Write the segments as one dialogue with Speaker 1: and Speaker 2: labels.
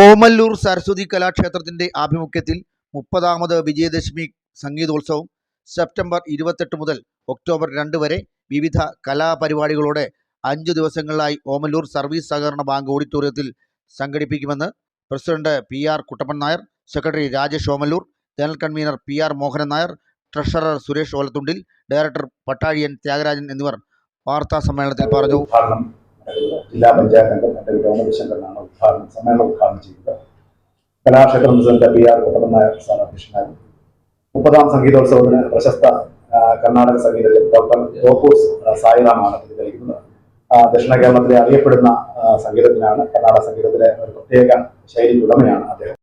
Speaker 1: ഓമല്ലൂർ സരസ്വതി കലാക്ഷേത്രത്തിന്റെ ആഭിമുഖ്യത്തിൽ മുപ്പതാമത് വിജയദശമി സംഗീതോത്സവം സെപ്റ്റംബർ ഇരുപത്തെട്ട് മുതൽ ഒക്ടോബർ രണ്ട് വരെ വിവിധ കലാപരിപാടികളോടെ അഞ്ച് ദിവസങ്ങളിലായി ഓമല്ലൂർ സർവീസ് സഹകരണ ബാങ്ക് ഓഡിറ്റോറിയത്തിൽ സംഘടിപ്പിക്കുമെന്ന് president P R Kuttappan Nair secretary Rajesh Omallur general convener P R Mohanan Nair treasurer Suresh Olathundil director Pattazhiyan Thyagarajan എന്നിവർ വാർത്താ സമ്മേളനത്തിൽ പറഞ്ഞു.
Speaker 2: ജില്ലാ പഞ്ചായത്ത് അംഗം ഗവൺമെന്റ് ഉദ്ഘാടനം സമ്മേളനം ഉദ്ഘാടനം ചെയ്തത് Kalakshetra president P R Kuttappan Nair അധ്യക്ഷനായി. മുപ്പതാം സംഗീതോത്സവത്തിന് പ്രശസ്ത കർണാടക സംഗീതജ്ഞൻ ഡോക്ടർ തോപ്പൂർ സായിറാമാണ് ഇത് കളിക്കുന്നത് ദക്ഷിണ കേരളത്തിലെ അറിയപ്പെടുന്ന സംഗീതത്തിനാണ് കർണാടക സംഗീതത്തിലെ ഒരു പ്രത്യേക ശൈലി ഉടമയാണ് അദ്ദേഹം.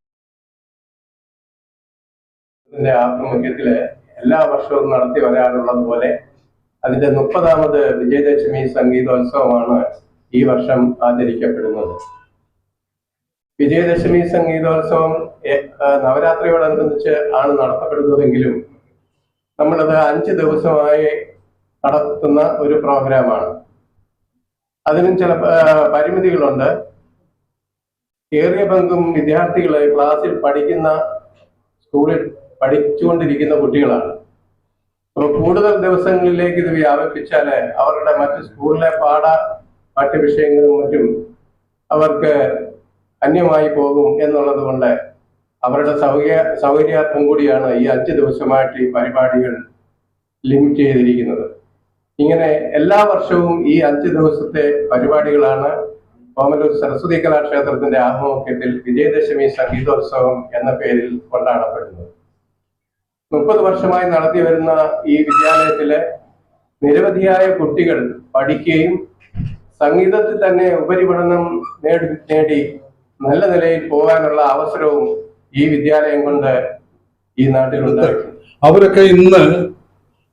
Speaker 3: ആഭിമുഖ്യത്തിൽ എല്ലാ വർഷവും നടത്തി വരാറുള്ളത് പോലെ അതിന്റെ മുപ്പതാമത് വിജയദശമി സംഗീതോത്സവമാണ് ഈ വർഷം ആചരിക്കപ്പെടുന്നത്. വിജയദശമി സംഗീതോത്സവം നവരാത്രിയോടനുബന്ധിച്ച് ആണ് നടത്തപ്പെടുന്നതെങ്കിലും നമ്മളത് അഞ്ച് ദിവസമായി നടത്തുന്ന ഒരു പ്രോഗ്രാമാണ്. അതിനും ചില പരിമിതികളുണ്ട്. ഏറിയ പങ്കും വിദ്യാർത്ഥികൾ ക്ലാസ്സിൽ പഠിക്കുന്ന സ്കൂളിൽ പഠിച്ചുകൊണ്ടിരിക്കുന്ന കുട്ടികളാണ്. അപ്പോൾ കൂടുതൽ ദിവസങ്ങളിലേക്ക് ഇത് വ്യാപിപ്പിച്ചാൽ അവരുടെ മറ്റ് സ്കൂളിലെ പാഠ പാഠ്യവിഷയങ്ങളും മറ്റും അവർക്ക് അന്യമായി പോകും എന്നുള്ളത് കൊണ്ട് അവരുടെ സൗകര്യ സൗകര്യാർത്ഥം കൂടിയാണ് ഈ അഞ്ച് ദിവസമായിട്ട് ഈ പരിപാടികൾ ലിമിറ്റ് ചെയ്തിരിക്കുന്നത്. ഇങ്ങനെ എല്ലാ വർഷവും ഈ അഞ്ച് ദിവസത്തെ പരിപാടികളാണ് കോമലൂർ സരസ്വതി കലാക്ഷേത്രത്തിന്റെ ആഭിമുഖ്യത്തിൽ വിജയദശമി സംഗീതോത്സവം എന്ന പേരിൽ കൊണ്ടാടപ്പെടുന്നത്. മുപ്പത് വർഷമായി നടത്തി വരുന്ന ഈ വിദ്യാലയത്തിലെ നിരവധിയായ കുട്ടികൾ പഠിക്കുകയും സംഗീതത്തിൽ തന്നെ ഉപരിപഠനം നേടി നേടി നല്ല നിലയിൽ പോകാനുള്ള അവസരവും ഈ വിദ്യാലയം കൊണ്ട് ഈ നാട്ടിലുണ്ടായിട്ടുണ്ട്
Speaker 4: അവരൊക്കെ ഇന്ന്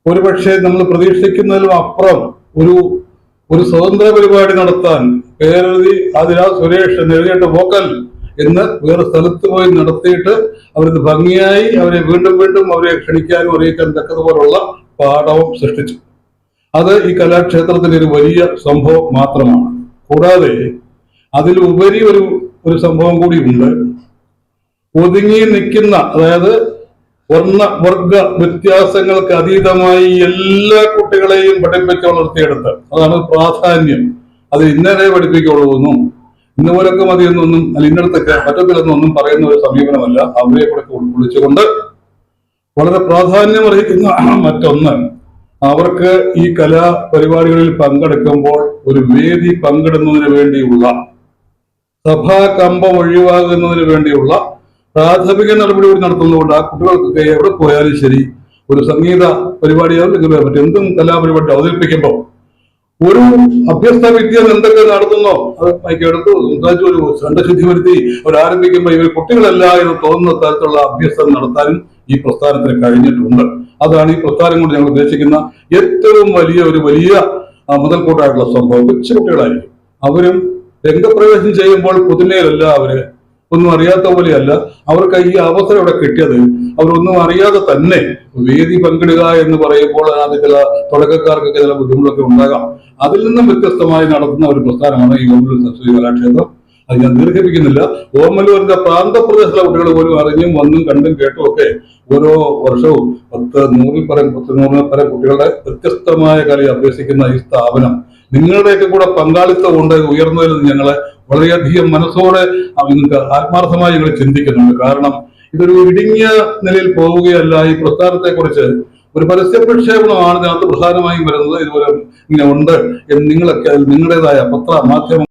Speaker 4: ഒരുപക്ഷെ നമ്മൾ പ്രതീക്ഷിക്കുന്നതിലും അപ്പുറം ഒരു ഒരു സ്വതന്ത്ര പരിപാടി നടത്താൻ പേരെഴുതി അതിരാ സുരേഷ് എന്ന് എഴുതിയിട്ട് വോക്കൽ എന്ന് വേറെ സ്ഥലത്ത് പോയി നടത്തിയിട്ട് അവരിത് ഭംഗിയായി അവരെ വീണ്ടും വീണ്ടും അവരെ ക്ഷണിക്കാനും അറിയിക്കാൻ തക്കതുപോലുള്ള പാഠവും സൃഷ്ടിച്ചു. അത് ഈ കലാക്ഷേത്രത്തിന്റെ ഒരു വലിയ സംഭവം മാത്രമാണ്. കൂടാതെ അതിലുപരി ഒരു ഒരു സംഭവം കൂടി ഉണ്ട്. ഒതുങ്ങി നിൽക്കുന്ന അതായത് വർണ വർഗ വ്യത്യാസങ്ങൾക്ക് അതീതമായി എല്ലാ കുട്ടികളെയും പഠിപ്പിച്ച് വളർത്തിയെടുത്ത് അതാണ് പ്രാധാന്യം. അത് ഇന്നലെ പഠിപ്പിക്കുള്ളൂ എന്നും പോലൊക്കെ മതി എന്നൊന്നും അല്ല ഇന്നടത്തൊക്കെ പറ്റത്തില്ലെന്നൊന്നും പറയുന്ന ഒരു സമീപനമല്ല. അവരെ കൂടെ വിളിച്ചുകൊണ്ട് വളരെ പ്രാധാന്യം അർഹിക്കുന്ന മറ്റൊന്ന് അവർക്ക് ഈ കലാ പരിപാടികളിൽ പങ്കെടുക്കുമ്പോൾ ഒരു വേദി പങ്കിടുന്നതിന് വേണ്ടിയുള്ള സഭാ കമ്പം ഒഴിവാകുന്നതിന് വേണ്ടിയുള്ള പ്രാഥമിക നടപടി കൂടി നടത്തുന്നതുകൊണ്ട് ആ കുട്ടികൾക്കൊക്കെ എവിടെ പോയാലും ശരി ഒരു സംഗീത പരിപാടിയോ അല്ലെങ്കിൽ മറ്റെന്തും കലാപരിപാടി അവതരിപ്പിക്കുമ്പോൾ ഒരു അഭ്യസ്ത വിദ്യ എന്തൊക്കെ നടത്തുന്നോ അത് മൈക്കെടുത്ത് സംസാരിച്ചു ഒരു ഖണ്ഡശുദ്ധി വരുത്തി അവർ ആരംഭിക്കുമ്പോൾ ഇവർ കുട്ടികളല്ല എന്ന് തോന്നുന്ന തരത്തിലുള്ള അഭ്യസ്തം നടത്താനും ഈ പ്രസ്ഥാനത്തിന് കഴിഞ്ഞിട്ടുണ്ട്. അതാണ് ഈ പ്രസ്ഥാനം കൊണ്ട് ഞങ്ങൾ ഉദ്ദേശിക്കുന്ന ഏറ്റവും വലിയ ഒരു വലിയ മുതൽക്കൂട്ടായിട്ടുള്ള സംഭവം. കൊച്ചു കുട്ടികളായിരിക്കും. അവരും രംഗപ്രവേശം ചെയ്യുമ്പോൾ പുതുമയിലല്ല അവർ. ഒന്നും അറിയാത്ത പോലെയല്ല. അവർക്ക് ഈ അവസരം ഇവിടെ കിട്ടിയത്. അവരൊന്നും അറിയാതെ തന്നെ വേദി പങ്കിടുക എന്ന് പറയുമ്പോൾ അത് ചില തുടക്കക്കാർക്കൊക്കെ ചില ബുദ്ധിമുട്ടൊക്കെ ഉണ്ടാകാം. അതിൽ നിന്നും വ്യത്യസ്തമായി നടത്തുന്ന ഒരു പ്രസ്ഥാനമാണ് ഈ ഓമല്ലൂർ സരസ്വതി കലാക്ഷേത്രം. അത് ഞാൻ ദീർഘിപ്പിക്കുന്നില്ല. ഓമലൂരിന്റെ പ്രാന്തപ്രദേശത്തിലെ കുട്ടികൾ പോലും അറിഞ്ഞും വന്നും കണ്ടും കേട്ടും ഒക്കെ ഓരോ വർഷവും പത്ത് നൂറിൽ പരം പത്ത് നൂറിൽ പരം കുട്ടികളുടെ വ്യത്യസ്തമായ കലയെ അഭ്യസിക്കുന്ന ഈ സ്ഥാപനം നിങ്ങളുടെയൊക്കെ കൂടെ പങ്കാളിത്തം കൊണ്ട് ഉയർന്നതിൽ ഞങ്ങൾ വളരെയധികം മനസ്സോടെ നിങ്ങൾക്ക് ആത്മാർത്ഥമായി ഞങ്ങൾ ചിന്തിക്കുന്നുണ്ട്. കാരണം ഇതൊരു ഇടുങ്ങിയ നിലയിൽ പോവുകയല്ല. ഈ പ്രസ്ഥാനത്തെ കുറിച്ച് ഒരു പരസ്യ പ്രക്ഷേപണമാണ് ഇതിനകത്ത് പ്രധാനമായും വരുന്നത്. ഇതുപോലെ ഇങ്ങനെ ഉണ്ട് എന്ന് നിങ്ങളൊക്കെ നിങ്ങളുടേതായ പത്ര മാധ്യമ